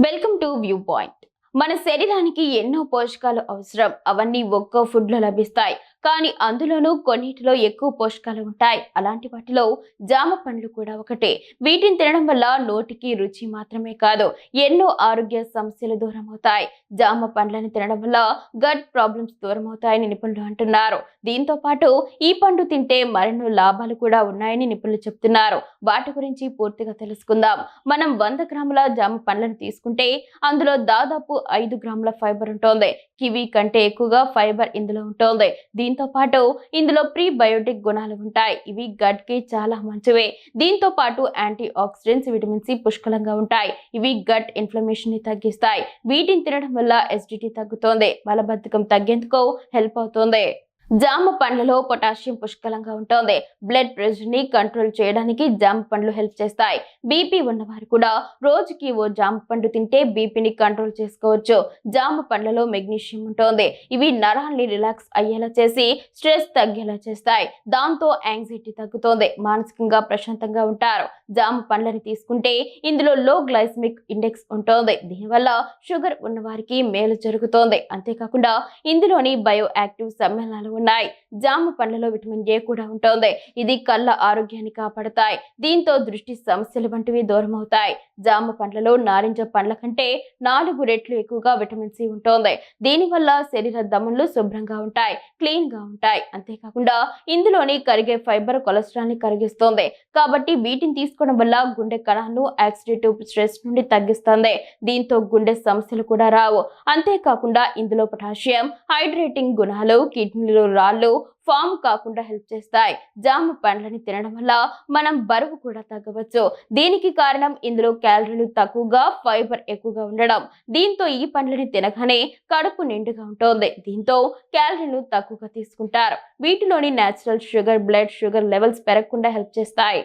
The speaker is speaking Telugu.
వెల్కమ్ టు వ్యూ పాయింట్ మన శరీరానికి ఎన్నో పోషకాలు అవసరం. అవన్నీ ఒక్కో ఫుడ్లో లభిస్తాయి. కానీ అందులోనూ కొన్నిటిలో ఎక్కువ పోషకాలు ఉంటాయి. అలాంటి వాటిలో జామ పండ్లు కూడా ఒకటే. వీటిని తినడం వల్ల నోటికి రుచి మాత్రమే కాదు ఎన్నో ఆరోగ్య సమస్యలు దూరం అవుతాయి జామ పండ్లను తినడం వల్ల గట్ ప్రాబ్లమ్స్ దూరం అవుతాయని నిపుణులు అంటున్నారు. దీంతో పాటు ఈ పండు తింటే మరెన్నో లాభాలు కూడా ఉన్నాయని నిపుణులు చెప్తున్నారు. వాటి గురించి పూర్తిగా తెలుసుకుందాం. మనం వంద గ్రాముల జామ పండ్లను తీసుకుంటే అందులో దాదాపు ఐదు గ్రాముల ఫైబర్ ఉంటుంది. కివి కంటే ఎక్కువగా ఫైబర్ ఇందులో ఉంటుంది. దీంతో పాటు ఇందులో ప్రీబయోటిక్ గుణాలు ఉంటాయి. ఇవి గట్కి చాలా మంచివే. దీంతో పాటు యాంటీ ఆక్సిడెంట్స్ విటమిన్ సి పుష్కలంగా ఉంటాయి. ఇవి గట్ ఇన్ఫ్లమేషన్ని తగ్గిస్తాయి. వీటిని తినడం వల్ల ఎసిడిటీ తగ్గుతోంది. మలబద్ధకం తగ్గేందుకు హెల్ప్ అవుతుంది. జామ పండ్లలో పొటాషియం పుష్కలంగా ఉంటుంది. బ్లడ్ ప్రెషర్ని కంట్రోల్ చేయడానికి జామ పండ్లు హెల్ప్ చేస్తాయి. బీపీ ఉన్నవారు కూడా రోజుకి ఓ జామ పండు తింటే బీపీని కంట్రోల్ చేసుకోవచ్చు. జామ పండ్లలో మెగ్నీషియం ఉంటుంది. ఇవి నరాల్ని రిలాక్స్ అయ్యేలా చేసి స్ట్రెస్ తగ్గేలా చేస్తాయి. దాంతో యాంగ్జైటీ తగ్గుతోంది. మానసికంగా ప్రశాంతంగా ఉంటారు. జామ పండ్లని తీసుకుంటే ఇందులో లో గ్లైసమిక్ ఇండెక్స్ ఉంటుంది. దీనివల్ల షుగర్ ఉన్నవారికి మేలు జరుగుతోంది. అంతేకాకుండా ఇందులోని బయో యాక్టివ్ సమ్మేళనాలు ఉన్నాయి. జామ పండ్లలో విటమిన్ ఏ కూడా ఉంటుంది. ఇది కళ్ళ ఆరోగ్యాన్ని కాపాడతాయి. దీంతో దృష్టి సమస్యలు వంటివి దూరం అవుతాయి జామ పండ్లలో నారింజ పండ్ల కంటే నాలుగు రెట్లు ఎక్కువగా విటమిన్ సి ఉంటుంది. దీనివల్ల శరీర దమన్లు శుభ్రంగా ఉంటాయి క్లీన్గా ఉంటాయి. అంతేకాకుండా ఇందులోని కరిగే ఫైబర్ కొలెస్ట్రాల్ని కరిగిస్తుంది. కాబట్టి వీటిని తీసుకోవడం వల్ల గుండె కణాలను యాక్సిడేటివ్ స్ట్రెస్ నుండి తగ్గిస్తుంది. దీంతో గుండె సమస్యలు కూడా రావు. అంతేకాకుండా ఇందులో పొటాషియం హైడ్రేటింగ్ గుణాలు కిడ్నీలో రాళ్ళు ఫామ్ కాకుండా హెల్ప్ చేస్తాయి. జామ పండ్లని తినడం వల్ల మనం బరువు కూడా తగ్గవచ్చు. దీనికి కారణం ఇందులో క్యాలరీలు తక్కువగా ఫైబర్ ఎక్కువగా ఉండడం. దీంతో ఈ పండ్లని తినగానే కడుపు నిండుగా ఉంటుంది. దీంతో క్యాలరీలు తక్కువగా తీసుకుంటారు. వీటిలోని natural sugar blood sugar levels పెరగకుండా హెల్ప్ చేస్తాయి.